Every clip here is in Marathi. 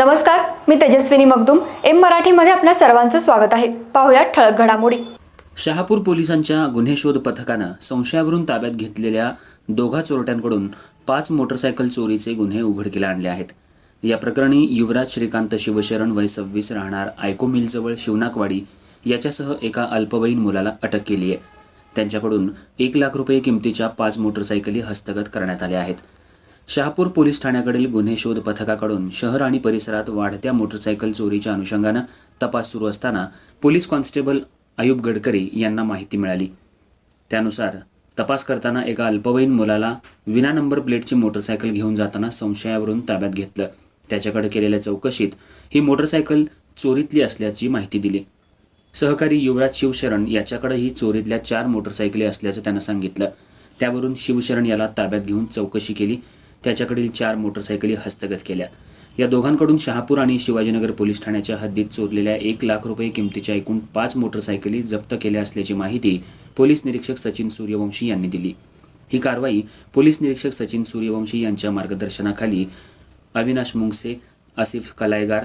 नमस्कार मी तेजस्विनी मगदुम. एम मराठीमध्ये आपल्या सर्वांचं स्वागत आहे. पाहुयात ठळक घडामोडी. शहापूर पोलिसांच्या गुन्हे शोध पथकानं संशयावरून ताब्यात घेतलेल्या दोघा चोरट्यांकडून पाच मोटरसायकल चोरीचे गुन्हे उघडकीला आणले आहेत. या प्रकरणी युवराज श्रीकांत शिवशरण वय सव्वीस राहणार आयको मिलजवळ शिवनाकवाडी याच्यासह एका अल्पवयीन मुलाला अटक केली आहे. त्यांच्याकडून एक लाख रुपये किमतीच्या पाच मोटरसायकली हस्तगत करण्यात आल्या आहेत. शहापूर पोलीस ठाण्याकडील गुन्हे शोध पथकाकडून शहर आणि परिसरात वाढत्या मोटरसायकल चोरीच्या अनुषंगानं तपास सुरू असताना पोलीस कॉन्स्टेबल आयुब गडकरी यांना माहिती मिळाली. त्यानुसार तपास करताना एका अल्पवयीन मुलाला विना नंबर प्लेटची मोटरसायकल घेऊन जाताना संशयावरून ताब्यात घेतलं. त्याच्याकडे केलेल्या चौकशीत ही मोटरसायकल चोरीतली असल्याची माहिती दिली. सहकारी युवराज शिवशरण याच्याकडेही चोरीतल्या चार मोटरसायकली असल्याचं त्यानं सांगितलं. त्यावरून शिवशरण याला ताब्यात घेऊन चौकशी केली. त्याच्याकडील चार मोटरसायकली हस्तगत केल्या. या दोघांकडून शहापूर आणि शिवाजीनगर पोलीस ठाण्याच्या हद्दीत चोरलेल्या एक लाख रुपये किमतीच्या एकूण पाच मोटरसायकली जप्त केल्या असल्याची माहिती पोलीस निरीक्षक सचिन सूर्यवंशी यांनी दिली. ही कारवाई पोलीस निरीक्षक सचिन सूर्यवंशी यांच्या मार्गदर्शनाखाली अविनाश मुंगसे आसिफ कलायगार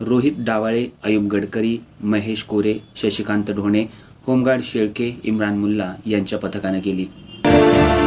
रोहित डावाळे अयुब गडकरी महेश कोरे शशिकांत ढोणे होमगार्ड शेळके इम्रान मुल्ला यांच्या पथकानं केली.